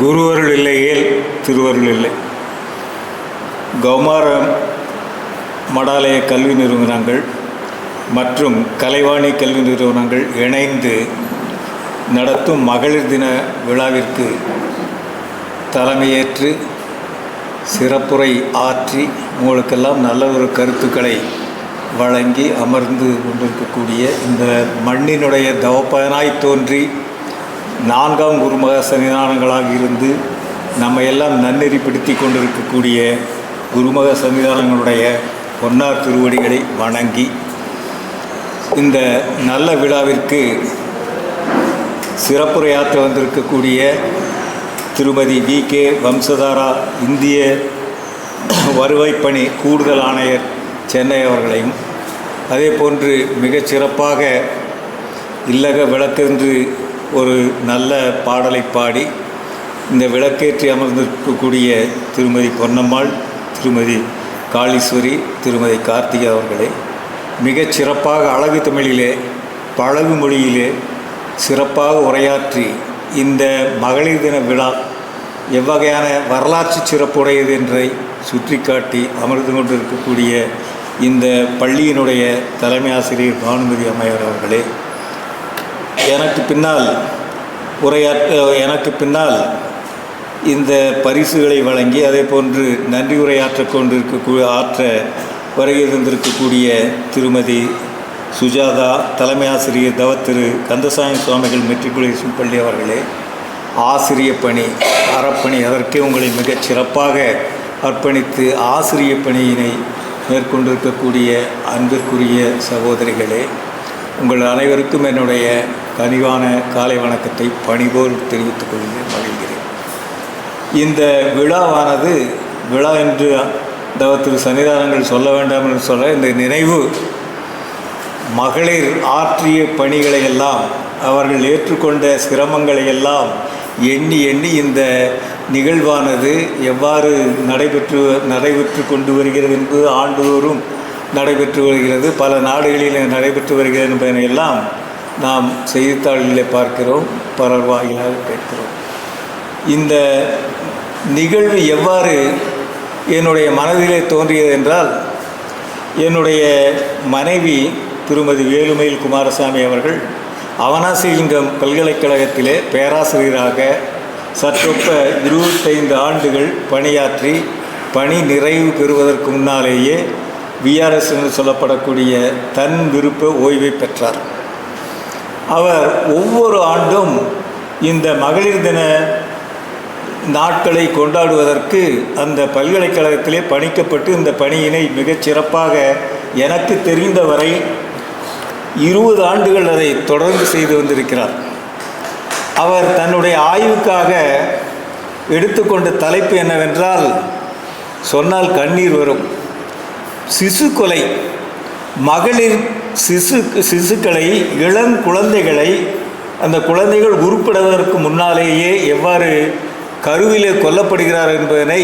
குருவருள் இல்லையேல் திருவருள் இல்லை. கௌமாரம் மடாலய கல்வி நிறுவனங்கள் மற்றும் கலைவாணி கல்வி நிறுவனங்கள் இணைந்து நடத்தும் மகளிர் தின விழாவிற்கு தலைமையேற்று சிறப்புரை ஆற்றி உங்களுக்கெல்லாம் நல்ல ஒரு கருத்துக்களை வழங்கி அமர்ந்து கொண்டிருக்கக்கூடிய இந்த மண்ணினுடைய தவப்பயனாய் தோன்றி நான்காம் குருமக சன்னிதானங்களாக இருந்து நம்ம எல்லாம் நன்னெறிப்படுத்தி கொண்டிருக்கக்கூடிய குருமக சன்னிதானங்களுடைய பொன்னார் திருவடிகளை வணங்கி இந்த நல்ல விழாவிற்கு சிறப்புரையாற்ற வந்திருக்கக்கூடிய திருமதி வி கே வம்சதாரா இந்திய வருவாய்ப்பணி கூடுதல் ஆணையர் சென்னை அவர்களையும் அதே போன்று மிகச்சிறப்பாக இல்லக விளக்கென்று ஒரு நல்ல பாடலை பாடி இந்த விளக்கேற்றி அமர்ந்திருக்கக்கூடிய திருமதி பொன்னம்மாள் திருமதி காளீஸ்வரி திருமதி கார்த்திகா அவர்களே மிகச் சிறப்பாக அழகு தமிழிலே பழகு மொழியிலே சிறப்பாக உரையாற்றி இந்த மகளிர் தின விழா எவ்வகையான வரலாற்று சிறப்புடையது என்றை சுற்றிக்காட்டி அமர்ந்து கொண்டிருக்கக்கூடிய இந்த பள்ளியினுடைய தலைமை ஆசிரியர் பானுமதி அம்மையார் அவர்களே எனக்கு பின்னால் உரையாற்ற எனக்கு பின்னால் இந்த பரிசுகளை வழங்கி அதே போன்று நன்றி உரையாற்ற கொண்டிருக்க ஆற்ற வருகிறந்திருக்கக்கூடிய திருமதி சுஜாதா தலைமை ஆசிரியர் தவ திரு கந்தசாமி சுவாமிகள் மெட்ரிகுலேஷன் பள்ளி அவர்களே ஆசிரிய பணி அறப்பணி அதற்கே உங்களை மிகச் சிறப்பாக அர்ப்பணித்து ஆசிரிய பணியினை மேற்கொண்டிருக்கக்கூடிய அன்பிற்குரிய சகோதரிகளே உங்கள் அனைவருக்கும் என்னுடைய கனிவான காலை வணக்கத்தை பணிபோல் தெரிவித்துக் கொள்கிறேன் மகிழ்கிறேன். இந்த விழாவானது விழா என்று தவத்திரு சன்னிதானங்கள் சொல்ல வேண்டாம் என்று சொல்ல இந்த நினைவு மகளிர் ஆற்றிய பணிகளை எல்லாம் அவர்கள் ஏற்றுக்கொண்ட சிரமங்களை எல்லாம் எண்ணி எண்ணி இந்த நிகழ்வானது எவ்வாறு நடைபெற்று நடைபெற்று கொண்டு வருகிறது என்பது ஆண்டுதோறும் நடைபெற்று வருகிறது. பல நாடுகளில் நடைபெற்று வருகிறது என்பதனையெல்லாம் நாம் செய்தித்தாளிலே பார்க்கிறோம் பலர் வாயிலாக கேட்கிறோம். இந்த நிகழ்வு எவ்வாறு என்னுடைய மனதிலே தோன்றியது என்றால் என்னுடைய மனைவி திருமதி வேலுமயில் குமாரசாமி அவர்கள் அவனாசிலிங்கம் பல்கலைக்கழகத்திலே பேராசிரியராக சற்றொப்ப இருபத்தைந்து ஆண்டுகள் பணியாற்றி பணி நிறைவு பெறுவதற்கு முன்னாலேயே விஆர்எஸ் என்று சொல்லப்படக்கூடிய தன் விருப்ப ஓய்வை பெற்றார். அவர் ஒவ்வொரு ஆண்டும் இந்த மகளிர் தின நாட்களை கொண்டாடுவதற்கு அந்த பல்கலைக்கழகத்திலே பணிக்கப்பட்டு இந்த பணியினை மிகச் சிறப்பாக எனக்கு தெரிந்தவரை இருபது ஆண்டுகள் அதை தொடர்ந்து செய்து வந்திருக்கிறார். அவர் தன்னுடைய ஆய்வுக்காக எடுத்துக்கொண்ட தலைப்பு என்னவென்றால் சொன்னால் கண்ணீர் வரும். சிசு கொலை. மகளிர் சிசு சிசுக்களை இளம் குழந்தைகளை அந்த குழந்தைகள் உருப்பிடுவதற்கு முன்னாலேயே எவ்வாறு கருவிலே கொல்லப்படுகிறார் என்பதனை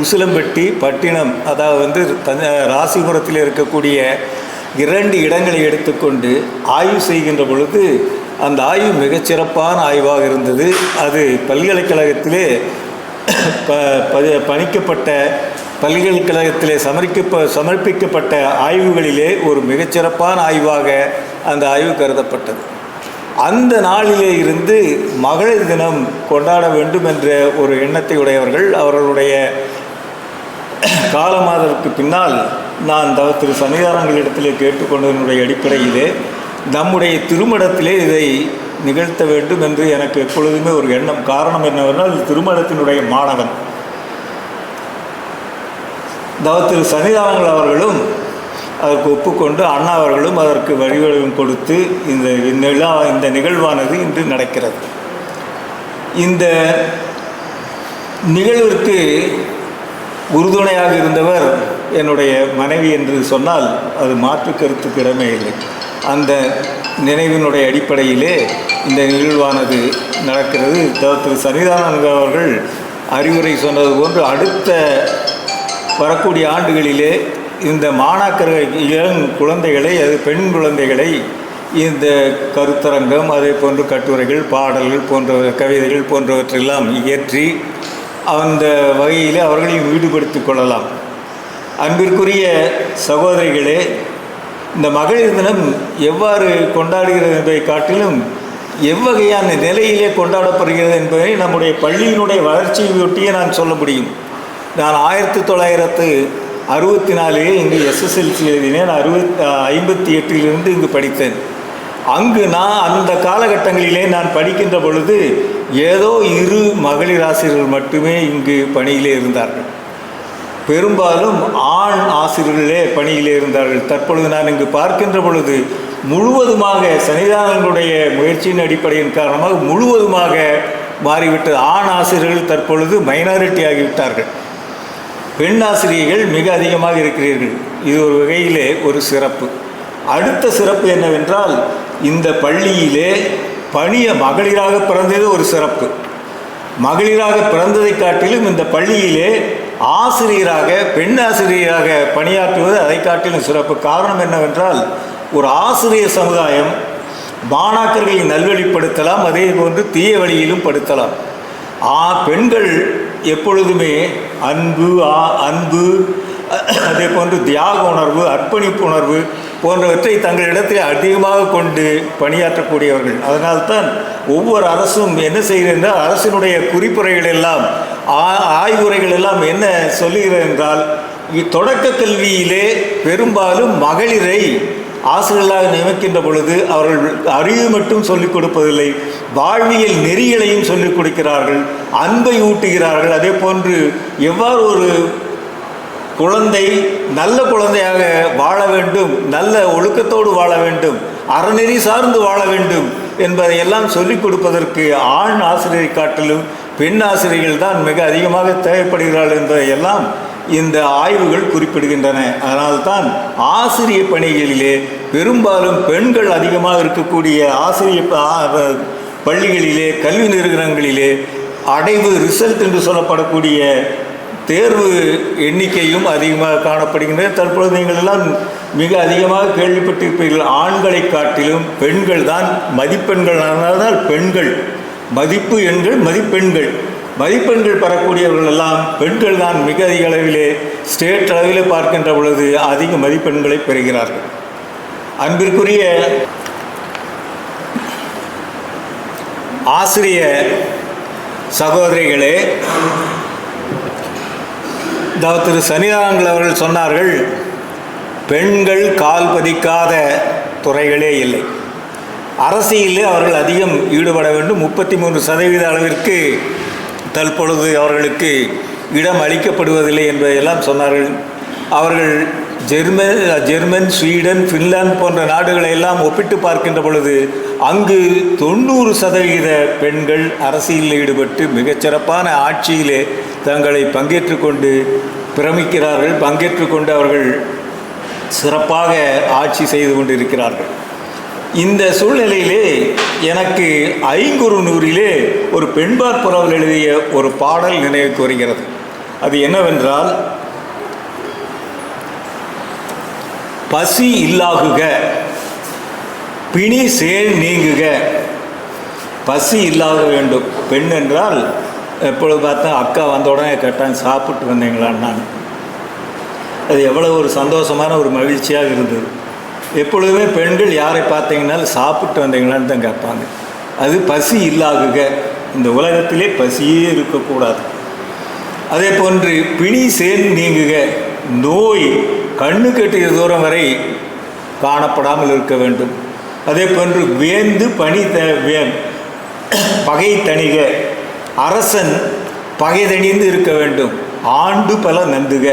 உசிலம்பட்டி பட்டினம் அதாவது வந்து தஞ்ச ராசிபுரத்தில் இருக்கக்கூடிய இரண்டு இடங்களை எடுத்துக்கொண்டு ஆய்வு செய்கின்ற பொழுது அந்த ஆய்வு மிகச்சிறப்பான ஆய்வாக இருந்தது. அது பல்கலைக்கழகத்திலே ப ப- பணிக்கப்பட்ட பல்கலைக்கழகத்திலே சமர்ப்பிக்க சமர்ப்பிக்கப்பட்ட ஆய்வுகளிலே ஒரு மிகச்சிறப்பான ஆய்வாக அந்த ஆய்வு கருதப்பட்டது. அந்த நாளிலே இருந்து மகளிர் தினம் கொண்டாட வேண்டும் என்ற ஒரு எண்ணத்தை உடையவர்கள். அவர்களுடைய காலமாதற்கு பின்னால் நான் தவ திரு சன்னிதானங்களிடத்திலே கேட்டுக்கொண்டதனுடைய அடிப்படையிலே நம்முடைய திருமணத்திலே இதை நிகழ்த்த வேண்டும் என்று எனக்கு எப்பொழுதுமே ஒரு எண்ணம். காரணம் என்னவென்றால் திருமணத்தினுடைய மாணவன். தவ திரு சன்னிதானங்கள் அவர்களும் அதற்கு ஒப்புக்கொண்டு அண்ணா அவர்களும் அதற்கு வழிவடிவம் கொடுத்து இந்த நிலா இந்த நிகழ்வானது இன்று நடக்கிறது. இந்த நிகழ்விற்கு உறுதுணையாக இருந்தவர் என்னுடைய மனைவி என்று சொன்னால் அது மாற்று கருத்துக்கு இடமே இல்லை. அந்த நினைவினுடைய அடிப்படையிலே இந்த நிகழ்வானது நடக்கிறது. த- திரு சன்னிதானந்த அவர்கள் அறிவுரை சொன்னது போன்று அடுத்த வரக்கூடிய ஆண்டுகளிலே இந்த மாணாக்கர்கள் இளம் குழந்தைகளை அது பெண் குழந்தைகளை இந்த கருத்தரங்கம் அதே போன்று கட்டுரைகள் பாடல்கள் போன்ற கவிதைகள் போன்றவற்றெல்லாம் இயற்றி அந்த வகையில் அவர்களையும் ஈடுபடுத்திக் கொள்ளலாம். அன்பிற்குரிய சகோதரிகளே இந்த மகளிர் தினம் எவ்வாறு கொண்டாடுகிறது என்பதை காட்டிலும் எவ்வகையான நிலையிலே கொண்டாடப்படுகிறது என்பதை நம்முடைய பள்ளியினுடைய வளர்ச்சியை ஒட்டியே நான் சொல்ல முடியும். நான் ஆயிரத்தி தொள்ளாயிரத்து அறுபத்தி நாலிலே இங்கு எஸ்எஸ்எல்சி எழுதினேன். அறுபத் ஐம்பத்தி எட்டிலிருந்து இங்கு படித்தேன். அங்கு நான் அந்த காலகட்டங்களிலே நான் படிக்கின்ற பொழுது ஏதோ இரு மகளிர் ஆசிரியர்கள் மட்டுமே இங்கு பணியிலே இருந்தார்கள். பெரும்பாலும் ஆண் ஆசிரியர்களே பணியிலே இருந்தார்கள். தற்பொழுது நான் இங்கு பார்க்கின்ற பொழுது முழுவதுமாக சன்னிதானங்களுடைய முயற்சியின் அடிப்படையின் காரணமாக முழுவதுமாக மாறிவிட்டது. ஆண் ஆசிரியர்கள் தற்பொழுது மைனாரிட்டி ஆகிவிட்டார்கள். பெண் ஆசிரியர்கள் மிக அதிகமாக இருக்கிறீர்கள். இது ஒரு வகையிலே ஒரு சிறப்பு. அடுத்த சிறப்பு என்னவென்றால் இந்த பள்ளியிலே பணிய மகளிராக பிறந்தது ஒரு சிறப்பு. மகளிராக பிறந்ததை காட்டிலும் இந்த பள்ளியிலே ஆசிரியராக பெண் ஆசிரியராக பணியாற்றுவது அதை காட்டிலும் சிறப்பு. காரணம் என்னவென்றால் ஒரு ஆசிரியர் சமுதாயம் மாணாக்கர்களை நல்வழிப்படுத்தலாம் அதே போன்று தீய வழியிலும் படுத்தலாம். ஆ பெண்கள் எப்பொழுதுமே அன்பு ஆ அன்பு அதே போன்று தியாக உணர்வு அர்ப்பணிப்பு உணர்வு போன்றவற்றை தங்களிடத்தில் அதிகமாக கொண்டு பணியாற்றக்கூடியவர்கள். அதனால்தான் ஒவ்வொரு அரசும் என்ன செய்கிறது அரசினுடைய குறிப்புரைகள் எல்லாம் ஆ- ஆய்வுரைகள் எல்லாம் என்ன சொல்லுகிறது என்றால் தொடக்க கல்வியிலே பெரும்பாலும் மகளிரை ஆசிரியர்களாக நியமிக்கின்ற பொழுது அவர்கள் அறிவு மட்டும் சொல்லிக் கொடுப்பதில்லை. வாழ்வியல் நெறிகளையும் சொல்லிக் கொடுக்கிறார்கள் அன்பை ஊட்டுகிறார்கள். அதே போன்று எவ்வாறு ஒரு குழந்தை நல்ல குழந்தையாக வாழ வேண்டும் நல்ல ஒழுக்கத்தோடு வாழ வேண்டும் அறநெறி சார்ந்து வாழ வேண்டும் என்பதையெல்லாம் சொல்லிக் கொடுப்பதற்கு ஆண் ஆசிரியரை காட்டிலும் பெண் ஆசிரியர்கள் தான் மிக அதிகமாக தேவைப்படுகிறார்கள் என்பதையெல்லாம் இந்த ஆய்வுகள் குறிப்பிடுகின்றன. அதனால்தான் ஆசிரிய பணிகளிலே பெரும்பாலும் பெண்கள் அதிகமாக இருக்கக்கூடிய ஆசிரிய பள்ளிகளிலே கல்வி நிறுவனங்களிலே அடைவு ரிசல்ட் என்று சொல்லப்படக்கூடிய தேர்வு எண்ணிக்கையும் அதிகமாக காணப்படுகின்றன. தற்பொழுது நீங்கள் எல்லாம் மிக அதிகமாக கேள்விப்பட்டிருப்பீர்கள். ஆண்களை காட்டிலும் பெண்கள் தான் மதிப்பெண்கள். ஆனால் பெண்கள் மதிப்பு எண்கள் மதிப்பெண்கள். மதிப்பெண்கள் பெறக்கூடியவர்கள் எல்லாம் பெண்கள் தான் மிக அதிக அளவிலே ஸ்டேட் அளவிலே பார்க்கின்ற பொழுது அதிக மதிப்பெண்களை பெறுகிறார்கள். அன்பிற்குரிய ஆசிரிய சகோதரிகளே திரு சனிதானங்கள் அவர்கள் சொன்னார்கள் பெண்கள் கால் பதிக்காத துறைகளே இல்லை. அரசியலில் அவர்கள் அதிகம் ஈடுபட வேண்டும். முப்பத்தி மூன்று சதவீத அளவிற்கு தற்பொழுது அவர்களுக்கு இடம் அளிக்கப்படுவதில்லை என்பதையெல்லாம் சொன்னார்கள். அவர்கள் ஜெர்மன் ஜெர்மன் ஸ்வீடன் ஃபின்லாந்து போன்ற நாடுகளை எல்லாம் ஒப்பிட்டு பார்க்கின்ற பொழுது அங்கு தொண்ணூறு சதவீத பெண்கள் அரசியலில் ஈடுபட்டு மிகச்சிறப்பான ஆட்சியிலே தங்களை பங்கேற்று கொண்டு பிரமிக்கிறார்கள் பங்கேற்று கொண்டு அவர்கள் சிறப்பாக ஆட்சி செய்து கொண்டிருக்கிறார்கள். இந்த சூழ்நிலையிலே எனக்கு ஐங்குறு நூறிலே ஒரு பெண்பார் புறவில் எழுதிய ஒரு பாடல் நினைவுக்கு வருகிறது அது என்னவென்றால் பசி இல்லாகுக. பிணி சேல் நீங்குக. பசி இல்லாத வேண்டும். பெண் என்றால் எப்பொழுது பார்த்தா அக்கா வந்த உடனே கேட்டான் சாப்பிட்டு வந்தீங்களான்னு அது எவ்வளோ ஒரு சந்தோஷமான ஒரு மகிழ்ச்சியாக இருந்தது. எப்பொழுதுமே பெண்கள் யாரை பார்த்தீங்கன்னாலும் சாப்பிட்டு வந்தீங்களான்னு தான் கேட்பாங்க. அது பசி இல்லாகுக. இந்த உலகத்திலே பசியே இருக்கக்கூடாது. அதே போன்று பிணி சேன் நீங்குக. நோய் கண்ணு கெட்டிய தூரம் வரை காணப்படாமல் இருக்க வேண்டும். அதே போன்று வேந்து பணி த பகை தணிக அரசன் பகை தணிந்து இருக்க வேண்டும். ஆண்டு பல நந்துக.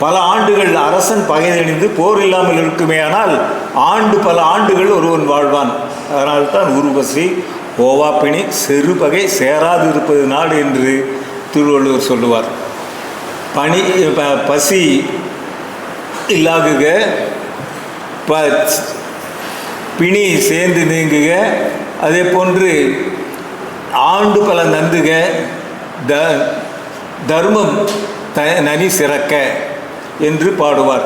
பல ஆண்டுகள் அரசன் பகைதணிந்து போர் இல்லாமல் இருக்குமே ஆனால் ஆண்டு பல ஆண்டுகள் ஒருவன் வாழ்வான். அதனால்தான் உருவசி ஓவாப்பிணி செருபகை சேராது இருப்பது நாடு என்று திருவள்ளுவர் சொல்லுவார். பனி ப- பசி இல்லாகுக. ப பிணி சேர்ந்து நீங்குக. அதே போன்று ஆண்டு பல நந்துக. த தர்மம் த நனி சிறக்க என்று பாடுவார்.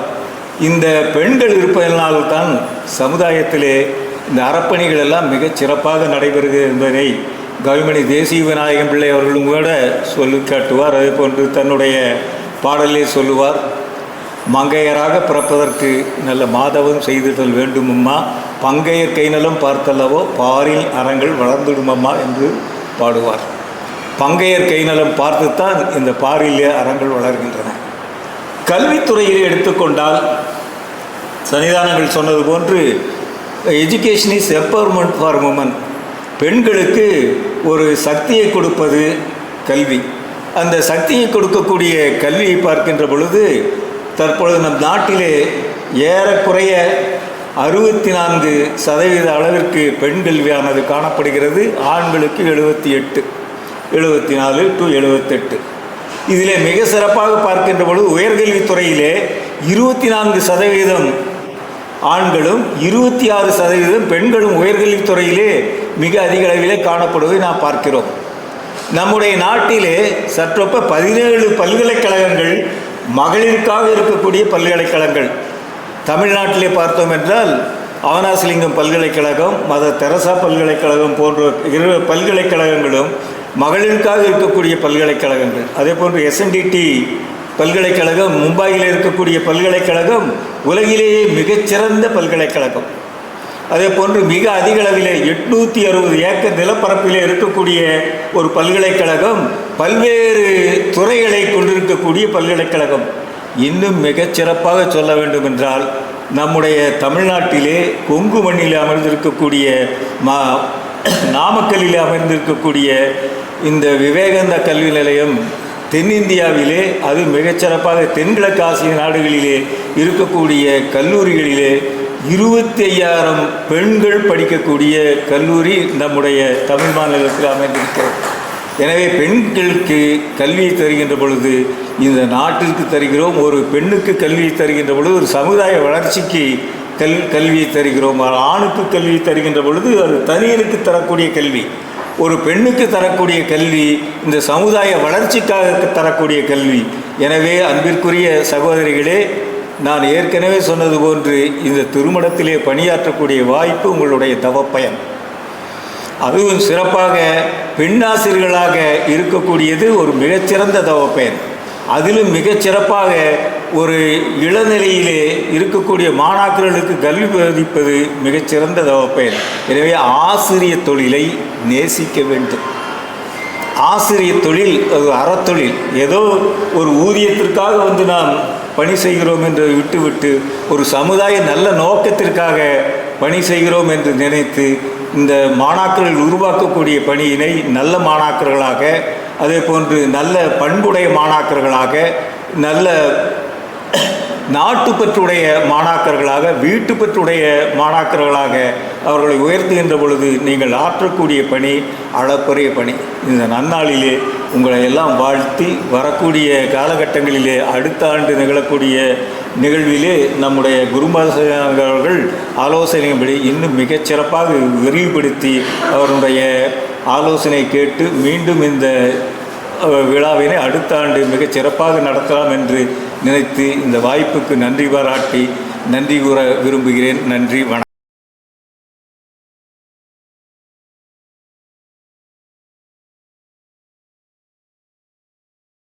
இந்த பெண்கள் இருப்பதனால்தான் சமுதாயத்திலே இந்த அறப்பணிகள் எல்லாம் மிகச் சிறப்பாக நடைபெறுகிறது என்பதை கவிமணி தேசிய விநாயகம் பிள்ளை அவர்களும் கூட சொல்லி காட்டுவார். அதே போன்று தன்னுடைய பாடலே சொல்லுவார். மங்கையராக பிறப்பதற்கு நல்ல மாதவம் செய்திடல் வேண்டுமம்மா. பங்கையர் கைநலம் பார்த்தல்லவோ பாரில் அறங்கள் வளர்ந்துடுமம்மா என்று பாடுவார். பங்கையர் கைநலம் பார்த்துத்தான் இந்த பாரில் அறங்கள் வளர்கின்றன. கல்வித்துறையில் எடுத்துக்கொண்டால் சன்னிதானங்கள் சொன்னது போன்று education is empowerment for women பெண்களுக்கு ஒரு சக்தியை கொடுப்பது கல்வி. அந்த சக்தியை கொடுக்கக்கூடிய கல்வியை பார்க்கின்ற பொழுது தற்பொழுது நம் நாட்டிலே ஏறக்குறைய அறுபத்தி நான்கு சதவீத அளவிற்கு பெண் கல்வியானது காணப்படுகிறது. ஆண்களுக்கு எழுபத்தி எட்டு எழுபத்தி நாலு டு எழுபத்தெட்டு. இதிலே மிக சிறப்பாக பார்க்கின்ற பொழுது உயர்கல்வித்துறையிலே இருபத்தி நான்கு சதவீதம் ஆண்களும் இருபத்தி ஆறு சதவீதம் பெண்களும் உயர்கல்வித்துறையிலே மிக அதிக அளவிலே காணப்படுவதை நாம் பார்க்கிறோம். நம்முடைய நாட்டிலே சற்றொப்ப பதினேழு பல்கலைக்கழகங்கள் மகளிருக்காக இருக்கக்கூடிய பல்கலைக்கழகங்கள். தமிழ்நாட்டிலே பார்த்தோம் என்றால் அவனாசிலிங்கம் பல்கலைக்கழகம் மத தெரசா பல்கலைக்கழகம் போன்ற இரு பல்கலைக்கழகங்களும் மகளிருக்காக இருக்கக்கூடிய பல்கலைக்கழகங்கள். அதே போன்று எஸ்என்டிடி பல்கலைக்கழகம் மும்பாயில் இருக்கக்கூடிய பல்கலைக்கழகம் உலகிலேயே மிகச்சிறந்த பல்கலைக்கழகம். அதே போன்று மிக அதிக அளவிலே எட்நூற்றி அறுபது ஏக்கர் நிலப்பரப்பிலே இருக்கக்கூடிய ஒரு பல்கலைக்கழகம் பல்வேறு துறைகளை கொண்டிருக்கக்கூடிய பல்கலைக்கழகம் இன்னும் மிகச்சிறப்பாக சொல்ல வேண்டும் என்றால் நம்முடைய தமிழ்நாட்டிலே கொங்கு மண்ணில் அமர்ந்திருக்கக்கூடிய மா நாமக்கல்லில் அமர்ந்திருக்கக்கூடிய இந்த விவேகந்த கல்வி நிலையம் தென்னிந்தியாவிலே அது மிகச்சிறப்பாக தென்கிழக்கு ஆசிய நாடுகளிலே இருக்கக்கூடிய கல்லூரிகளிலே இருபத்தி ஐயாயிரம் பெண்கள் படிக்கக்கூடிய கல்லூரி நம்முடைய தமிழ் மாநிலத்தில் அமைந்திருக்கிறது. எனவே பெண்களுக்கு கல்வியை தருகின்ற பொழுது இந்த நாட்டிற்கு தருகிறோம் ஒரு பெண்ணுக்கு கல்வியை தருகின்ற பொழுது ஒரு சமுதாய வளர்ச்சிக்கு கல் கல்வியை தருகிறோம். ஆணுக்கு கல்வியை தருகின்ற பொழுது அது தனியனுக்கு தரக்கூடிய கல்வி. ஒரு பெண்ணுக்கு தரக்கூடிய கல்வி இந்த சமுதாய வளர்ச்சிக்காக தரக்கூடிய கல்வி. எனவே அன்பிற்குரிய சகோதரிகளே நான் ஏற்கனவே சொன்னது போன்று இந்த திருமணத்திலே பணியாற்றக்கூடிய வாய்ப்பு உங்களுடைய தவப்பயன். அதுவும் சிறப்பாக பெண்ணாசிரியர்களாக இருக்கக்கூடியது ஒரு மிகச்சிறந்த தவப்பெயர். அதிலும் மிகச் சிறப்பாக ஒரு இளநிலையிலே இருக்கக்கூடிய மாணாக்கர்களுக்கு கல்வி போதிப்பது மிகச்சிறந்த தவப்பெயர். எனவே ஆசிரிய தொழிலை நேசிக்க வேண்டும். ஆசிரிய தொழில் அது அறத்தொழில். ஏதோ ஒரு ஊதியத்திற்காக வந்து நாம் பணி செய்கிறோம் என்று விட்டுவிட்டு ஒரு சமுதாய நல்ல நோக்கத்திற்காக பணி செய்கிறோம் என்று நினைத்து இந்த மாணாக்கர்கள் உருவாக்கக்கூடிய பணியினை நல்ல மாணாக்கர்களாக அதே போன்று நல்ல பண்புடைய மாணாக்கர்களாக நல்ல நாட்டுப்பற்றுடைய மாணாக்கர்களாக வீட்டுப்பற்றுடைய மாணாக்கர்களாக அவர்களை உயர்த்துகின்ற பொழுது நீங்கள் ஆற்றக்கூடிய பணி அளப்பரிய பணி. இந்த நன்னாளிலே உங்களை எல்லாம் வாழ்த்தி வரக்கூடிய காலகட்டங்களிலே அடுத்த ஆண்டு நிகழக்கூடிய நிகழ்விலே நம்முடைய குருமாசகர் அவர்கள் ஆலோசனையின்படி இன்னும் மிகச் சிறப்பாக விரிவுபடுத்தி அவருடைய ஆலோசனை கேட்டு மீண்டும் இந்த விழாவினை அடுத்த ஆண்டு மிகச் சிறப்பாக நடத்தலாம் என்று நினைத்து இந்த வாய்ப்புக்கு நன்றி பாராட்டி நன்றி கூற விரும்புகிறேன். நன்றி வணக்கம்.